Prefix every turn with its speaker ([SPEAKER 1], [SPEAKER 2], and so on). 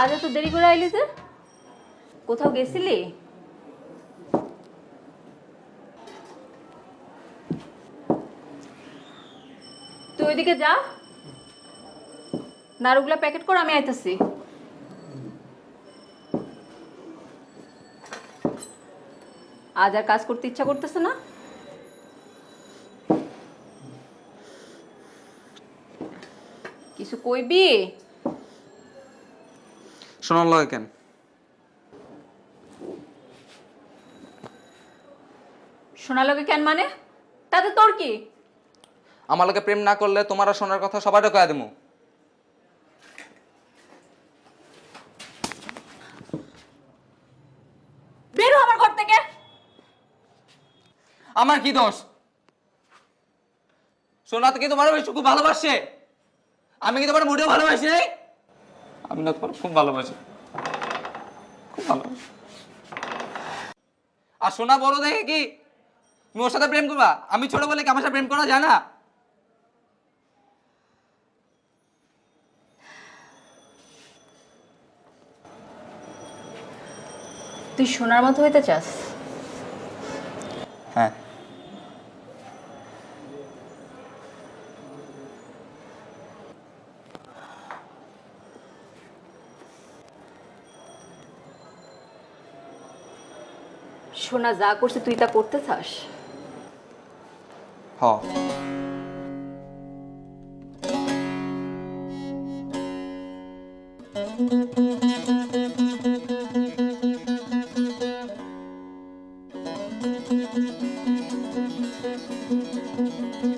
[SPEAKER 1] আজ এত দেরি করে আইলি যে? কোথাও গেছিলি? তুই ওইদিকে যা। নাড়ুগুলা প্যাকেট কর, আমি আইতাছি। আজ আর কাজ করতে ইচ্ছা করতেছে না? কিছু কইবি?
[SPEAKER 2] শোনার লাগে কেন?
[SPEAKER 1] শোনার লগে কেন মানে? তাতে তোর কি?
[SPEAKER 2] আমার লগে প্রেম না করলে তোমার আর শোনার কথা সবাইটা কয়ে দেবো
[SPEAKER 1] বের আমার ঘর থেকে।
[SPEAKER 2] আমার কি দোষ? সোনা তো কি তোমার খুব ভালোবাসে? আমি কি তোমার মোটেও ভালোবাসি নাই? আমি না তোমার খুব ভালোবাসি। খুব ভালোবাসি। আর সোনা বড় দেখে কি? তুমি ওর সাথে প্রেম করবা? আমি ছোট বলে কি আমার সাথে প্রেম করা যায় না?
[SPEAKER 1] তুই সোনার মতো হইতে চাস? সোনা যা করছে তুই তা করতে চাস
[SPEAKER 2] Thank you.